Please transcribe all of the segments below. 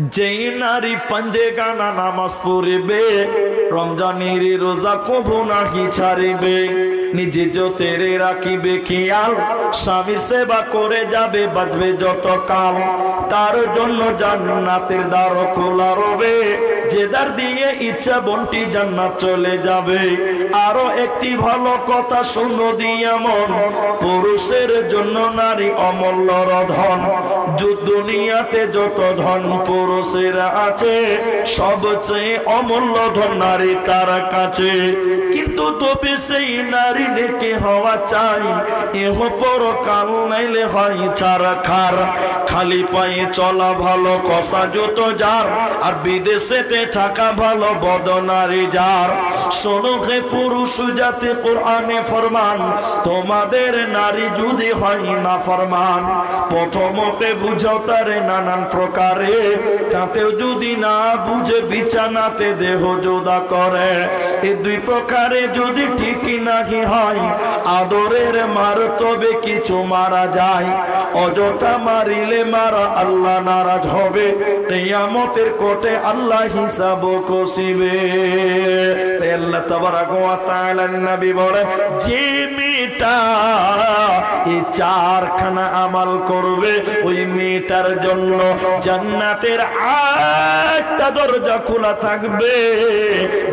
যেই নারী পাঞ্জে গানা নামাজ পড়িবে, রমজানের রোজা কবু নাহি ছাড়িবে, নিজে যতেরে রাখিবে খেয়াল, স্বামীর সেবা করে যাবে, বাঁচবে যত কাল তার জন্য জান্নাতের দ্বার খোলা রবে। যে দ্বার দিয়ে ইচ্ছা বন্টি জান্নাত চলে যাবে। আরও একটি ভালো কথা শুনো দিয়া মন। পুরুষের জন্য নারী অমূল্য ধন দুনিয়াতে যত ধন পুরুষের আছে, সবচেয়ে অমূল্য ধন নারী তার কাছে। কিন্তু তবে সেই নারী নেকে হওয়া চাই। এহ পর কাল নাইলে হয় ছাড়া খার। খালি পায়ে চলা ভালো কষা জুতো যার, আর বিদেশেতে থাকা ভালো বদনারী যার। হে পুরুষ, জাতি কোরআনে ফরমান, তোমাদের নারী যদি হয় না ফরমান, প্রথমতে বুঝাও তারে নানান প্রকারে তাতেও যদি না বুঝে বিছানাতে দেহ যোদা করে। এই দুই প্রকারে যদি ঠিকই নাহি হয়, আদরের মার তবে কিছু মারা যায়। অযথা মারিলে মারা আল্লাহ নারাজ হবে। কেয়ামতের কোটে আল্লাহ হিসাব কষিবে। আল্লাহ তাবারাক ওয়া তাআলা নবী বলেন এই চারখানা আমাল করবে ওই মেয়েটার জন্য। জান্নাতের একটা দরজা খোলা থাকবে।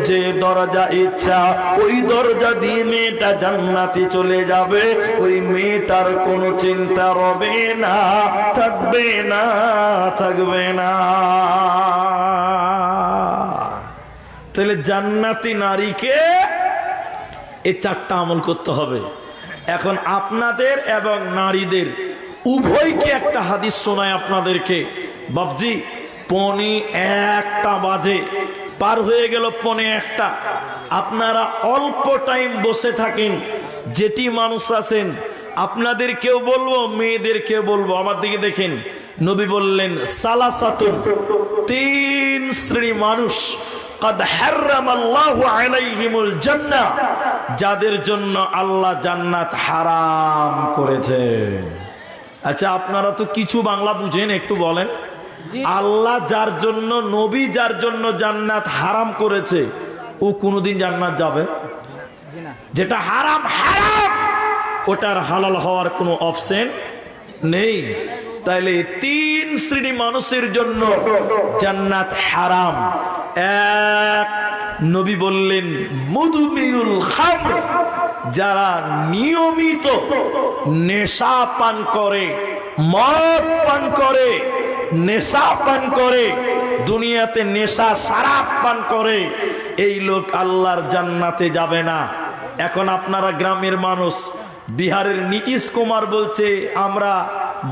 যে দরজা ইচ্ছা, ওই দরজা দিয়ে মেয়েটা জান্নাতে চলে যাবে। ওই মেয়েটার কোনো চিন্তা রবে না, থাকবে না থাকবে না। তাহলে জান্নাতি নারীকে এই চারটা আমল করতে হবে। এখন আপনাদের এবং নারীদের, উভয়কে একটা হাদিস শোনায় আপনাদেরকে। বাবজি পনে একটা বাজে, পার হয়ে গেল পনে একটা। আপনারা অল্প টাইম বসে থাকেন, যেটি মানুষ আছেন আপনাদের কেউ বলব, মেয়েদেরকেও বলব। আমার দিকে দেখেন, নবী বললেন, সালাসাতুন, তিন শ্রেণি মানুষ, কদ হ্যারাম আল্লাহ আলাইহিমুল জান্নাহ। যাদের জন্য আল্লাহ জান্নাত হারাম করেছেন আচ্ছা আপনারা তো কিছু বাংলা বুঝেন একটু বলেন। আল্লাহ যার জন্য নবী যার জন্য জান্নাত হারাম করেছে ও কোনোদিন জান্নাত যাবে? যেটা হারাম হারাম! ওটার হালাল হওয়ার কোনো অপশন নেই। তাইলে তিন শ্রেণি মানুষের জন্য জান্নাত হারাম। এক নবী বললেন মধুমিউল খামর, যারা নিয়মিত নেশা পান করে, মদ পান করে, নেশা পান করে, দুনিয়াতে নেশা সারাপ পান করে, এই লোক আল্লাহর জান্নাতে যাবে না। এখন আপনারা গ্রামের মানুষ, বিহারের নীতিশ কুমার বলছে, আমরা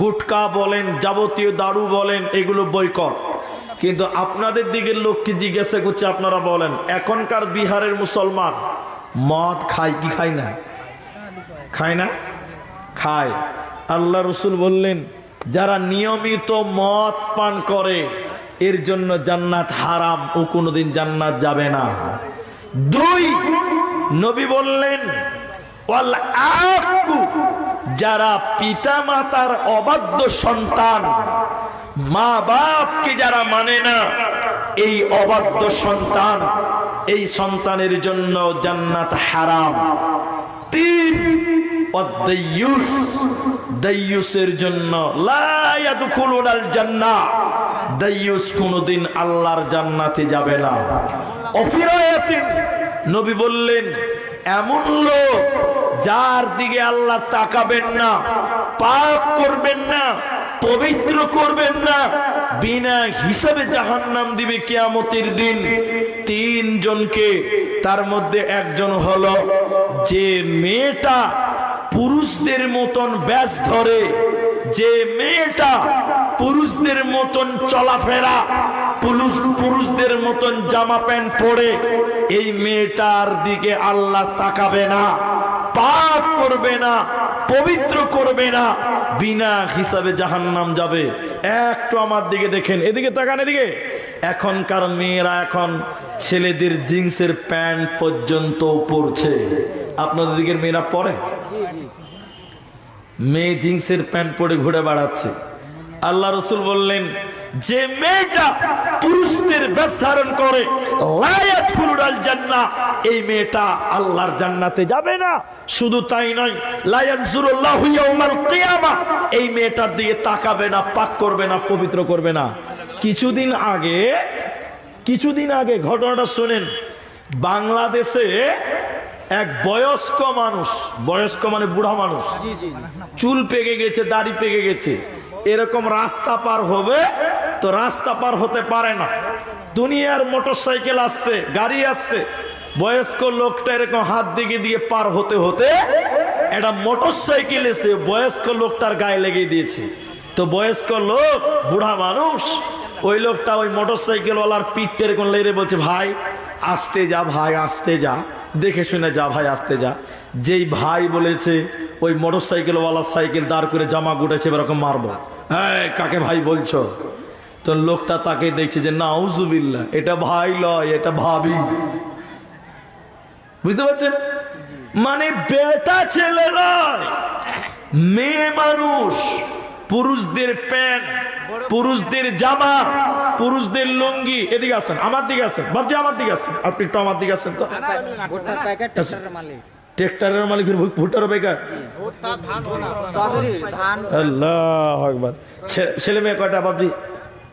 গুটকা বলেন, যাবতীয় দারু বলেন, এগুলো বৈকট কিন্তু আপনাদের দিকের লোককে জিজ্ঞাসা করছে আপনারা বলেন, এখনকার বিহারের মুসলমান মদ খায় কি খায় না? খায় না? খায়। আল্লাহ রসুল বললেন, যারা নিয়মিত মদ পান করে, এর জন্য জান্নাত হারাম, ও কোনোদিন জান্নাত যাবে না। দুই, নবী বললেন যারা পিতা মাতার অবাধ্য সন্তান মা বাপকে যারা মানে না, এই অবাধ্য সন্তান, এই সন্তানের জন্য জান্নাত হারাম। তিন, অদ্দাইয়ুস, দাইয়ুসের জন্য লা ইয়াদখুলুনাল জান্নাহ। দাইয়ুস কোনদিন আল্লাহর জান্নাতে যাবে না। অফিরায়াতিন, নবী বললেন, এমন লোক যার দিকে আল্লাহ তাকাবেন না, পাক করবেন না পবিত্র করবেন না। বিনা হিসাবে জাহান্নাম দিবে কিয়ামতের দিন। তিনজনকে, তার মধ্যে একজন হলো যে মেয়েটা পুরুষদের মতন ব্যাস ধরে, যে মেয়েটা পুরুষদের মতন চলাফেরা, পুরুষ, পুরুষদের মতন জামা প্যান্ট পরে, এই মেয়েটার দিকে আল্লাহ তাকাবে না পাপ করবে না। পবিত্র করবে না। বিনা হিসাবে জাহান্নাম যাবে। একটু আমার দিকে দেখেন। এদিকে তাকান এদিকে। এখনকার মেয়েরা এখন ছেলেদের জিন্সের প্যান্ট পর্যন্ত পরছে। আপনাদের দিকের মেয়েরা পরে? মেয়ে জিন্সের প্যান্ট পরে ঘুরে বেড়াচ্ছে। আল্লাহ রসুল বললেন যে মেয়েটা পুরুষদের বেশ ধারণ করে জান্নাহ এই মেয়েটা আল্লাহর জান্নাতে যাবে না। শুধু তাই নয় এই মেয়েটার দিকে তাকাবে না পাক করবে না পবিত্র করবে না। কিছুদিন আগে কিছুদিন আগে ঘটনাটা শুনেন বাংলাদেশে এক বয়স্ক মানুষ বয়স্ক মানে বুড়া মানুষ চুল পেকে গেছে দাড়ি পেকে গেছে। এরকম রাস্তা পার হবে, তো রাস্তা পার হতে পারে না। দুনিয়ার মোটর সাইকেল আসছে, গাড়ি আসছে, বয়স্ক লোকটা এরকম হাত দিকে দিয়ে পার হতে হতে একটা মোটর সাইকেল এসে বয়স্ক লোকটার গায়ে লেগে দিয়েছে। তো বয়স্ক লোক, বুড়া মানুষ, ওই লোকটা ওই মোটর সাইকেলওয়ালার পিঠটা এরকম লেগে বলছে, ভাই, আসতে যা, ভাই, আসতে যা, দেখে শুনে যা, ভাই, আসতে যা। যেই ভাই বলেছে, ওই মোটর সাইকেলওয়ালা সাইকেল দাঁড় করে জামা গুটেছে এরকম মারবো। হ্যাঁ কাকে ভাই বলছো? তো লোকটা তাকে দেখছে যে না উজুবিল্লা এটা ভাই লয় এটা ভাবি। বুঝতে পারছেন মানে বেটা ছেলে নয় মেয়ে মানুষ পুরুষদের প্যান্ট পুরুষদের জামা পুরুষদের লুঙ্গি। এদিকে আসেন আমার দিকে আসেন। ভাবছি আমার দিকে আসেন। আপনি একটু আমার দিকে আসেন তো। ট্রাক্টরের মালিক ট্রেক্টরের মালিকের ভুট্টারও বেকার আল্লাহ আকবার। ছে- ছেলে মেয়ে কয়টা বাবজি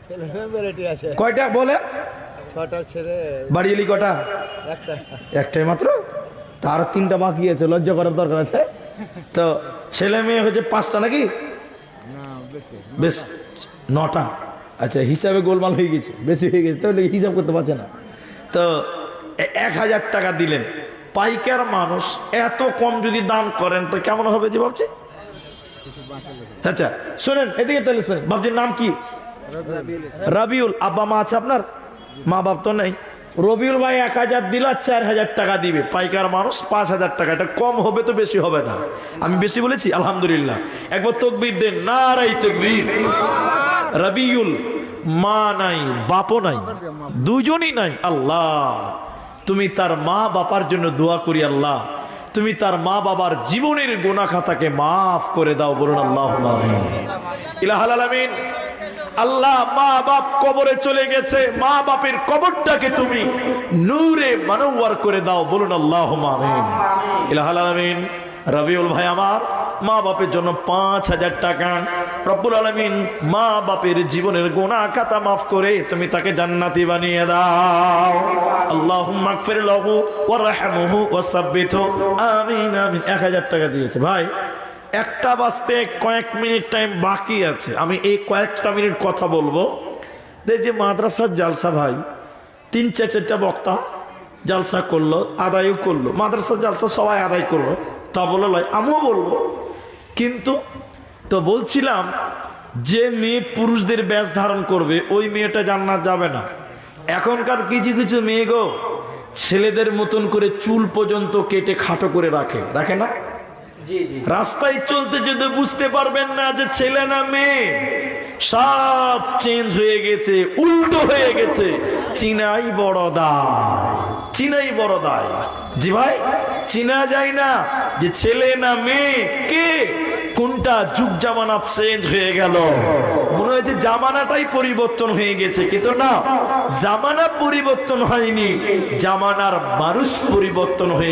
ছেলে ভ্যারাইটি আছে। কয়টা বলে? ছটা ছেলে। বাড়ি এলি কটা? একটা। একটাই মাত্র? তার তিনটা বাকি আছে লজ্জা করার দরকার আছে। তো ছেলে মেয়ে হচ্ছে পাঁচটা নাকি? বেশ। নটা। আচ্ছা হিসাবে গোলমাল হয়ে গেছে বেশি হয়ে গেছে তাহলে হিসাব করতে পারছে না। তো এক হাজার টাকা দিলেন। পাইকার মানুষ এত কম যদি দান করেন, তো কেমন হবে যে ভাবছি আচ্ছা শোনেন, এদিকে তাহলে শোনেন। ভাবছি নাম কি? রবিউল। আব্বা মা আছে আপনার? মা বাপ তো নেই। রবিউল ভাই এক হাজার দিল, আর চার হাজার টাকা দিবে। পাইকার মানুষ পাঁচ হাজার টাকা। এটা কম হবে তো বেশি হবে না। আমি বেশি বলেছি, আলহামদুলিল্লাহ। একবার তকবির দেন না রাই তকবির। রবিউল মা নাই, বাপও নাই দুজনই নাই, আল্লাহ। তুমি তার মা বাবার জন্য দোয়া করি আল্লাহ। তুমি তার মা বাবার জীবনের গোনা খাতাকে মাফ করে দাও বলুন আল্লাহ আল্লাহ মা বাপ কবরে চলে গেছে, মা বাপের কবরটাকে তুমি নূরে মানওয়ার করে দাও বলুন আল্লাহ ইলাহাল আলামিন, রবিউল ভাই আমার মা বাপের জন্য পাঁচ হাজার টাকা রব্বুল আলমিন মা বাপের জীবনের গোনা খাতা মাফ করে তুমি তাকে জান্নাতি বানিয়ে দাও। আল্লাহ মাগফির লাহু ওয়া রাহমহু ওয়া সাব্বিতহু। আমিন আমিন। এক হাজার টাকা দিয়েছে। ভাই, একটা বাজতে কয়েক মিনিট টাইম বাকি আছে। আমি এই কয়েকটা মিনিট কথা বলব। যে মাদ্রাসার জালসা ভাই, তিন চার চারটা বক্তা জালসা করল, আদায়ও করল। মাদ্রাসার জালসা সবাই আদায় করল। তা বলে লয়, আমিও বলব। কিন্তু তো বলছিলাম যে মেয়ে পুরুষদের ব্যাস ধারণ করবে ওই মেয়েটা জান্নাত যাবে না। এখনকার কিছু কিছু মেয়ে গো ছেলেদের মতন করে চুল পর্যন্ত কেটে খাটো করে রাখে। রাখে না? রাস্তায় চলতে যেতে বুঝতে পারবেন না যে ছেলে না মেয়ে সব চেঞ্জ হয়ে গেছে উল্টো হয়ে গেছে। চিনাই বড় দায়। চিনাই বড় দায়। জি ভাই চিনা যায় না যে ছেলে না মেয়ে কে? কোনটা যুগ জামানা চেঞ্জ হয়ে গেল? মনে হয়েছে জামানাটাই পরিবর্তন হয়ে গেছে, কিন্তু না। জামানা পরিবর্তন হয়নি, জামানার মানুষ পরিবর্তন হয়ে